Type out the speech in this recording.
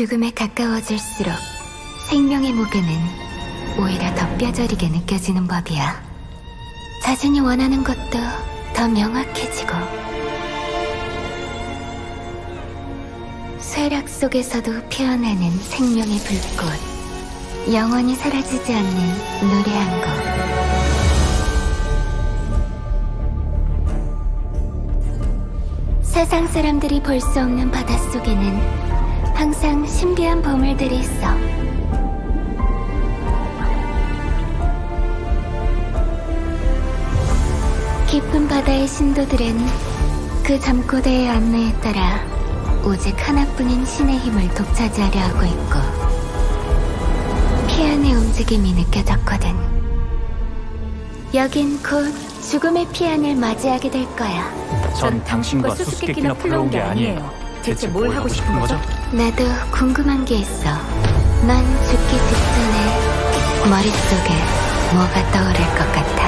죽음에 가까워질수록 생명의 무게는 오히려 더 뼈저리게 느껴지는 법이야. 자신이 원하는 것도 더 명확해지고 쇠락 속에서도 피어나는 생명의 불꽃 영원히 사라지지 않는 노래한 것 세상 사람들이 볼 수 없는 바닷속에는 신비한 보물들이 있어. 깊은 바다의 신도들은 그 잠꼬대의 안내에 따라 오직 하나뿐인 신의 힘을 독차지하려 하고 있고 피안의 움직임이 느껴졌거든. 여긴 곧 죽음의 피안을 맞이하게 될 거야. 전 당신과 수수께끼나 풀러온 게 아니에요. 대체 뭘 하고 싶은 거죠? 나도 궁금한 게 있어. 난 죽기 직전에 머릿속에 뭐가 떠오를 것 같아.